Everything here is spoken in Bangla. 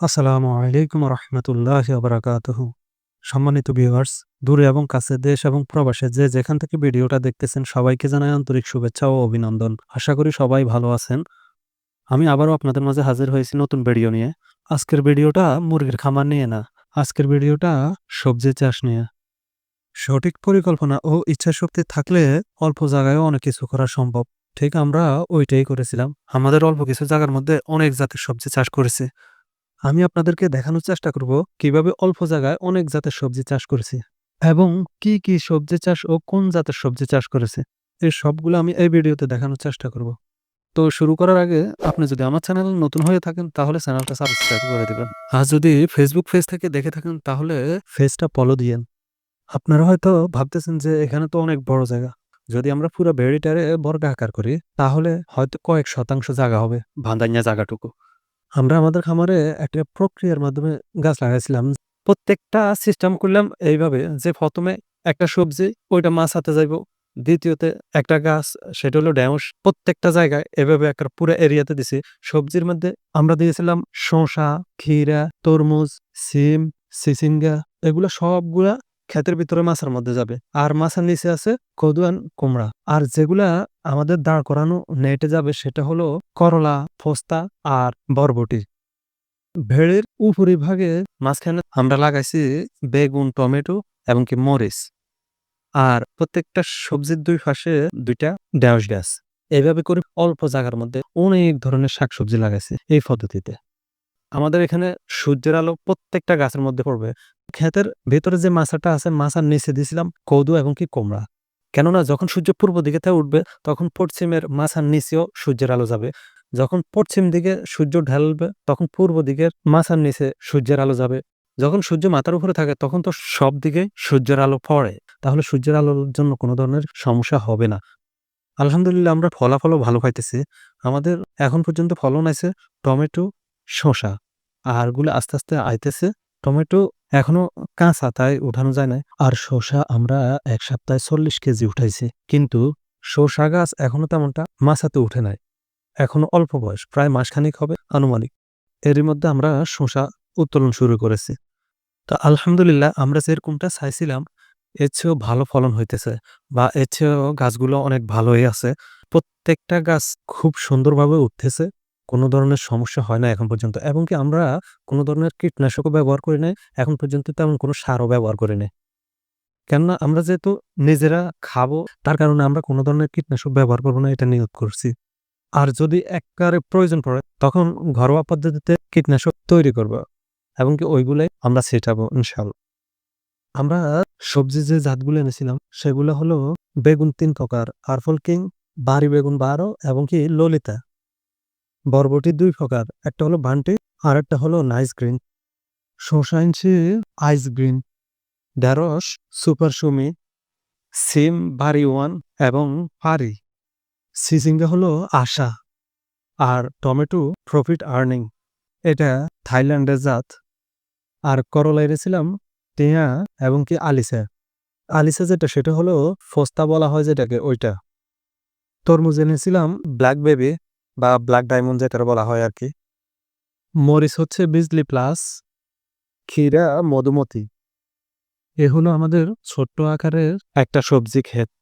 আসসালামু আলাইকুম রহমতুল্লাহ বারাকাতুহু সম্মানিত ভিউয়ার্স, দূরে এবং কাছে দেশ এবং প্রবাসে যে যেখান থেকে ভিডিওটা দেখতেছেন সবাইকে জানাই আন্তরিক শুভেচ্ছা ও অভিনন্দন। আশা করি সবাই ভালো আছেন। আমি আবারও আপনাদের মাঝে হাজির হয়েছি নতুন ভিডিও নিয়ে। আজকের ভিডিওটা মুরগির খামার নিয়ে না, আজকের ভিডিওটা সবজি চাষ নিয়ে। সঠিক পরিকল্পনা ও ইচ্ছাশক্তি থাকলে অল্প জায়গায়ও অনেক কিছু করা সম্ভব। ঠিক আমরা ওইটাই করেছিলাম। আমাদের অল্প কিছু জায়গার মধ্যে অনেক জাতের সবজি চাষ করেছি। আমি আপনাদেরকে দেখানোর চেষ্টা করব কীভাবে অল্প জায়গায় অনেক জাতের সবজি চাষ করেছি এবং কি কি সবজি চাষ ও কোন জাতের সবজি চাষ করেছে। এই সবগুলো আমি এই ভিডিওতে দেখানোর চেষ্টা করব। তো শুরু করার আগে আপনি যদি আমার চ্যানেল নতুন হয়ে থাকেন তাহলে চ্যানেলটা সাবস্ক্রাইব করে দেবেন। আর যদি ফেসবুক পেজ থেকে দেখে থাকেন তাহলে পেজটা ফলো দিয়েন। আপনারা হয়তো ভাবতেছেন যে এখানে তো অনেক বড় জায়গা। যদি আমরা পুরো বেড়িটারে বর্গা আকার করি তাহলে হয়তো কয়েক শতাংশ জায়গা হবে। ভান্দাইয়া জায়গাটুকু। আমরা আমাদের খামারে একটা প্রক্রিয়ার মাধ্যমে গাছ লাগাইছিলাম। প্রত্যেকটা সিস্টেম করলাম এইভাবে যে প্রথমে একটা সবজি, ওইটা মাছ হাতে যাইব। দ্বিতীয়তে একটা গাছ, সেটা হলো ড্যাঁস প্রত্যেকটা জায়গায় এভাবে একটা পুরো এরিয়াতে দিছি। সবজির মধ্যে আমরা দিয়েছিলাম শসা, ক্ষীরা, তরমুজ, সিম, সিসিঙ্গা, এগুলো সবগুলা ক্ষেতের ভিতরে মাছের মধ্যে যাবে। আর মাছের নিচে আছে কদুয়ান কুমড়া। আর যেগুলা আমাদের দাঁড় করানো নেটে যাবে সেটা হলো করলা, ফোস্তা আর বরবটি। ভেড়ের উপরিভাগে মাঝখানে আমরা লাগাইছি বেগুন, টমেটো এবং কি মরিচ। আর প্রত্যেকটা সবজির দুই পাশে দুইটা ড্যাঁস গাছ। এইভাবে করে অল্প জায়গার মধ্যে অনেক ধরনের শাকসবজি লাগাইছে এই পদ্ধতিতে। আমাদের এখানে সূর্যের আলো প্রত্যেকটা গাছের মধ্যে পড়বে। ক্ষেতের ভেতরে যে মাছাটা আছে, মাছার নিচে দিয়েছিলাম কদু এবং কি কোমড়া। কেননা যখন সূর্য পূর্ব দিকে থেকে উঠবে, তখন পশ্চিমের মাছার নিচেও সূর্যের আলো যাবে। যখন পশ্চিম দিকে সূর্য ঢালবে, তখন পূর্ব দিকের মাছার নিচে সূর্যের আলো যাবে। যখন সূর্য মাথার উপরে থাকে, তখন তো সব দিকে সূর্যের আলো পড়ে। তাহলে সূর্যের আলোর জন্য কোনো ধরনের সমস্যা হবে না। আলহামদুলিল্লাহ, আমরা ফলাফলও ভালো পাইতেছি। আমাদের এখন পর্যন্ত ফলন আছে টমেটো, শসা। আরগুলো আস্তে আস্তে আইতেছে। টমেটো এখনও কাঁচা, তাই উঠানো যায় না আর শসা আমরা এক সপ্তাহে চল্লিশ কেজি উঠাইছি। কিন্তু শসা গাছ এখনও তেমনটা মাছাতে উঠে নাই। এখনও অল্প বয়স, প্রায় মাসখানিক হবে আনুমানিক। এরই মধ্যে আমরা শসা উত্তোলন শুরু করেছি। তো আলহামদুলিল্লাহ, আমরা যেরকমটা চাইছিলাম, এর চেয়েও ভালো ফলন হইতেছে বা এর চেয়েও গাছগুলো অনেক ভালোই আছে। প্রত্যেকটা গাছ খুব সুন্দরভাবে উঠতেছে। কোনো ধরনের সমস্যা হয় না এখন পর্যন্ত। এবং কি আমরা কোনো ধরনের কীটনাশকও ব্যবহার করি নাই, এখন পর্যন্ত তেমন কোনো সারও ব্যবহার করি নাই। কেননা আমরা যেহেতু নিজেরা খাব, তার কারণে আমরা কোনো ধরনের কীটনাশক ব্যবহার করব না, এটা নিয়োগ করছি। আর যদি একবারে প্রয়োজন পড়ে, তখন ঘরোয়া পদ্ধতিতে কীটনাশক তৈরি করব এবং কি ওইগুলাই আমরা ছেটাবো ইনশাল্লাহ আমরা সবজি যে জাতগুলো এনেছিলাম, সেগুলো হলো বেগুন তিন প্রকার, আরফল কিং বাড়ি বেগুন বারো এবং কি ললিতা। বরবটি দুই প্রকার, একটা হলো বান্টি আর একটা হলো নাইস গ্রিন। শসা ইঞ্চি আইস গ্রিন। ঢেঁড়স, সুপার সুমি, সিম বাড়ি ওয়ান এবং পারি সিজিঙ্গা হলো আশা আর টমেটো প্রফিট আর্নিং। এটা থাইল্যান্ডের জাত। আর করলা এনেছিলাম টিয়া এবং কি আলিসা। আলিসা যেটা, সেটা হলো ফস্তা বলা হয় যেটাকে, ওইটা। তরমুজ এনেছিলাম ব্ল্যাক বেবি বা ব্ল্যাক ডায়মন্ড যেটা বলা হয় আর কি। মরিচ হচ্ছে বিজলি প্লাস ক্ষীরা মধুমতি। এ হলো আমাদের ছোট্ট আকারের একটা সবজি ক্ষেত।